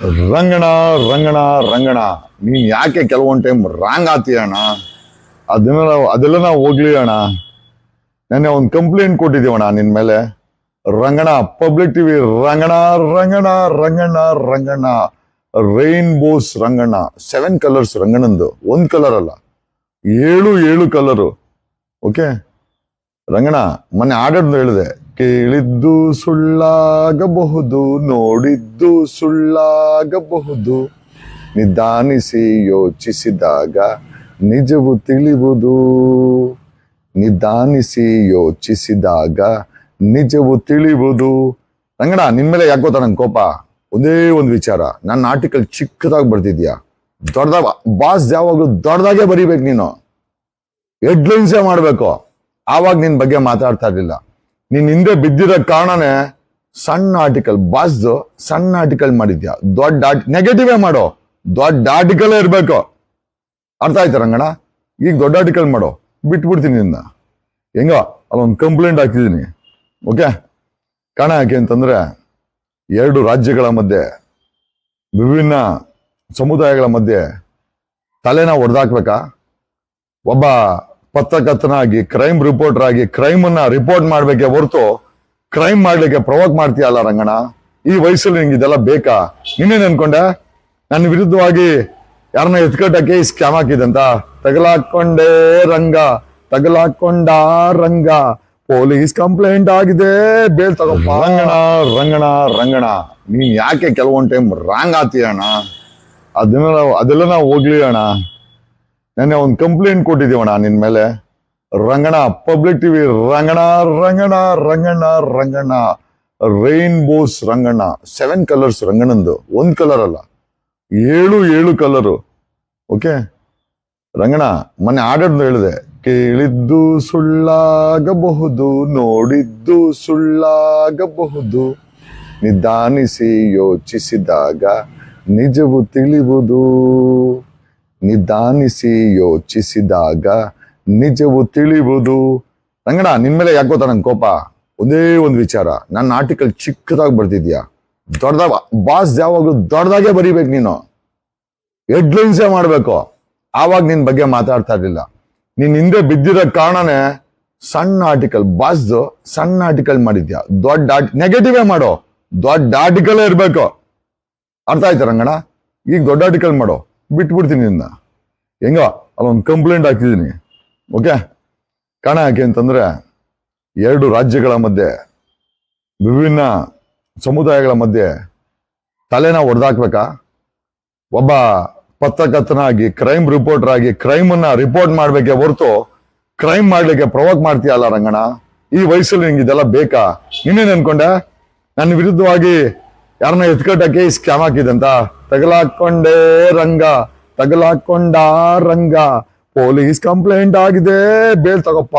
ರಂಗಣ ರಂಗಣ ರಂಗಣ. ನೀನ್ ಯಾಕೆ ಕೆಲವೊಂದು ಟೈಮ್ ರಾಂಗ್ ಆತೀಯ ಅಣ್ಣ ಅದನ್ನ ಅದೆಲ್ಲ ನಾವು ಹೋಗ್ಲಿ ಅಣ್ಣ ನೆನ್ನೆ ಒಂದು ಕಂಪ್ಲೇಂಟ್ ಕೊಟ್ಟಿದ್ದೀವಣ್ಣ ನಿನ್ ಮೇಲೆ. Ranganna public TV Ranganna Ranganna Ranganna Ranganna rainbows Ranganna seven colours ರಂಗಣ್ಣಂದು ಒಂದ್ ಕಲರ್ ಅಲ್ಲ. ಏಳು ಏಳು ಕಲರು ಓಕೆ ರಂಗಣ, ಮೊನ್ನೆ ಆಡೋದು ಹೇಳಿದೆ. ಕೇಳಿದ್ದು ಸುಳ್ಳಾಗಬಹುದು, ನೋಡಿದ್ದು ಸುಳ್ಳಾಗಬಹುದು. ನಿಧಾನಿಸಿ ಯೋಚಿಸಿದಾಗ ನಿಜವು ತಿಳಿಯುವುದು ನಿಧಾನಿಸಿ ಯೋಚಿಸಿದಾಗ ನಿಜವು ತಿಳಿಯುವುದು ರಂಗಣ ನಿನ್ ಮೇಲೆ ಯಾಕೆ ಗೊತ್ತಾ ನಂಗೆ ಕೋಪ? ಒಂದೇ ಒಂದು ವಿಚಾರ. ನನ್ನ ಆರ್ಟಿಕಲ್ ಚಿಕ್ಕದಾಗಿ ಬರ್ತಿದ್ಯಾ ದೊಡ್ಡದಾಗ ಬಾಸ್ ಯಾವಾಗಲೂ ದೊಡ್ಡದಾಗೆ ಬರೀಬೇಕು ನೀನು. ಹೆಡ್ಲೈನ್ಸೇ ಮಾಡಬೇಕು. ಆವಾಗ ನಿನ್ನ ಬಗ್ಗೆ ಮಾತಾಡ್ತಾ ಇರ್ಲಿಲ್ಲ. ನೀನ್ ಹಿಂದೆ ಬಿದ್ದಿರೋ ಕಾರಣನೇ ಸಣ್ಣ ಆರ್ಟಿಕಲ್ ಬಾಸ್ದು ಸಣ್ಣ ಆರ್ಟಿಕಲ್ ಮಾಡಿದ್ಯಾ? ದೊಡ್ಡ ನೆಗೆಟಿವೇ ಮಾಡೋ. ದೊಡ್ಡ ಆರ್ಟಿಕಲ್ ಇರಬೇಕು. ಅರ್ಥ ಆಯ್ತಾ ರಂಗಣ ಈಗ ದೊಡ್ಡ ಆರ್ಟಿಕಲ್ ಮಾಡೋ. ಬಿಟ್ಬಿಡ್ತೀನಿ ನಿನ್ನ. ಹೆಂಗೋ? ಅಲ್ಲೊಂದು ಕಂಪ್ಲೇಂಟ್ ಹಾಕ್ತಿದ್ದೀನಿ ಓಕೆ ಕಾರಣ ಯಾಕೆ ಅಂತಂದ್ರೆ ಎರಡು ರಾಜ್ಯಗಳ ಮಧ್ಯೆ, ವಿಭಿನ್ನ ಸಮುದಾಯಗಳ ಮಧ್ಯೆ ತಲೆನ ಹೊಡೆದಾಕ್ಬೇಕಾ ಒಬ್ಬ ಪತ್ರಕರ್ತನಾಗಿ ಕ್ರೈಮ್ ರಿಪೋರ್ಟರ್ ಆಗಿ ಕ್ರೈಮ್ ಅನ್ನ ರಿಪೋರ್ಟ್ ಮಾಡ್ಬೇಕೆ ಹೊರತು ಕ್ರೈಮ್ ಮಾಡ್ಲಿಕ್ಕೆ ಪ್ರವೋಕ್ ಮಾಡ್ತೀಯಲ್ಲ ರಂಗಣ ಈ ವಯಸ್ಸಲ್ಲಿ ನಿಂಗೆ ಇದೆಲ್ಲ ಬೇಕಾ? ನಿನ್ನೇನ್ ಅನ್ಕೊಂಡೆ? ನನ್ನ ವಿರುದ್ಧವಾಗಿ ಯಾರನ್ನ ಎತ್ಕಟ್ಟಕ್ಕೆ ಈ ಸ್ಕ್ಯಾಮ್ ಹಾಕಿದಂತ ತಗಲಾಕೊಂಡೇ ರಂಗ ತಗಲಾಕೊಂಡ ರಂಗ. ಪೊಲೀಸ್ ಕಂಪ್ಲೇಂಟ್ ಆಗಿದೆ. ಬೇಲ್ ತಗೋಪ್ಪ. ರಂಗಣ ರಂಗಣ ರಂಗಣ ನೀನ್ ಯಾಕೆ ಕೆಲವೊಂದ್ ಟೈಮ್ ರಾಂಗ್ ಆತೀಯ ಅಣ್ಣ? ಅದನ್ನ ನಾವು- ಅದೆಲ್ಲ ನಾವು ಹೋಗ್ಲಿ ಅಣ್ಣ. ನೆನ್ನೆ ಒಂದು ಕಂಪ್ಲೇಂಟ್ ಕೊಟ್ಟಿದ್ದೀವಣ ನಿನ್ ಮೇಲೆ. Ranganna public TV Ranganna Ranganna Ranganna Ranganna. Rainbows Ranganna seven colours ರಂಗಣ್ಣಂದು. ಒಂದು ಕಲರ್ ಅಲ್ಲ, ಏಳು ಏಳು ಕಲರು ಓಕೆ ರಂಗಣ ಮೊನ್ನೆ ಆಡೋದು ಹೇಳಿದೆ, ಕೇಳಿದ್ದು ಸುಳ್ಳಾಗಬಹುದು, ನೋಡಿದ್ದು ಸುಳ್ಳಾಗಬಹುದು. ನಿಧಾನಿಸಿ ಯೋಚಿಸಿದಾಗ ನಿಜವು ತಿಳಿಯುವುದು ನಿಧಾನಿಸಿ ಯೋಚಿಸಿದಾಗ ನಿಜವು ತಿಳಿಯುವುದು ರಂಗಣ ನಿನ್ ಮೇಲೆ ಯಾಕೆ ಗೊತ್ತಾ ನಂಗೆ ಕೋಪ? ಒಂದೇ ಒಂದು ವಿಚಾರ. ನನ್ನ ಆರ್ಟಿಕಲ್ ಚಿಕ್ಕದಾಗಿ ಬರ್ತಿದ್ಯಾ ದೊಡ್ಡದಾಗ ಬಾಸ್ ಯಾವಾಗಲೂ ದೊಡ್ಡದಾಗೆ ಬರೀಬೇಕು ನೀನು. ಹೆಡ್ಲೈನ್ಸೇ ಮಾಡಬೇಕು. ಆವಾಗ ನಿನ್ ಬಗ್ಗೆ ಮಾತಾಡ್ತಾ ಇರಲಿಲ್ಲ. ನೀನ್ ಹಿಂದೆ ಬಿದ್ದಿರೋ ಕಾರಣನೇ ಸಣ್ಣ ಆರ್ಟಿಕಲ್ ಬಾಸ್ದು ಸಣ್ಣ ಆರ್ಟಿಕಲ್ ಮಾಡಿದ್ಯಾ? ದೊಡ್ಡ ನೆಗೆಟಿವೇ ಮಾಡೋ. ದೊಡ್ಡ ಆರ್ಟಿಕಲ್ ಇರಬೇಕು. ಅರ್ಥ ಆಯ್ತಾ ರಂಗಣ ಈಗ ದೊಡ್ಡ ಆರ್ಟಿಕಲ್ ಮಾಡೋ. ಬಿಟ್ಬಿಡ್ತೀನಿ ನಿನ್ನ. ಹೆಂಗ, ಅಲ್ಲೊಂದು ಕಂಪ್ಲೇಂಟ್ ಹಾಕಿದ್ದೀನಿ. ಓಕೆ ಕಾಣ ಯಾಕೆ ಅಂತಂದ್ರೆ, ಎರಡು ರಾಜ್ಯಗಳ ಮಧ್ಯೆ, ವಿಭಿನ್ನ ಸಮುದಾಯಗಳ ಮಧ್ಯೆ ತಲೆನ ಹೊಡೆದಾಕ್ಬೇಕಾ ಒಬ್ಬ ಪತ್ರಕರ್ತನಾಗಿ ಕ್ರೈಮ್ ರಿಪೋರ್ಟರ್ ಆಗಿ ಕ್ರೈಮ್ ಅನ್ನ ರಿಪೋರ್ಟ್ ಮಾಡ್ಬೇಕೆ ಹೊರತು ಕ್ರೈಮ್ ಮಾಡ್ಲಿಕ್ಕೆ ಪ್ರವೋಕ್ ಮಾಡ್ತೀಯಲ್ಲ ರಂಗಣ ಈ ವಯಸ್ಸಲ್ಲಿ ನಿಂಗೆ ಇದೆಲ್ಲ ಬೇಕಾ? ಇನ್ನೇನು ಅನ್ಕೊಂಡೆ? ನನ್ನ ವಿರುದ್ಧವಾಗಿ ಯಾರನ್ನ ಎತ್ಕಟ್ಟಕ್ಕೆ ಸ್ಕ್ಯಾಮ್ ಹಾಕಿದಂತ ತಗಲಾಕೊಂಡೇ ರಂಗ ತಗಲಾಕೊಂಡ ರಂಗ. ಪೊಲೀಸ್ ಕಂಪ್ಲೇಂಟ್ ಆಗಿದೆ ಬೇಲ್ ತಗೋಪ್ಪ.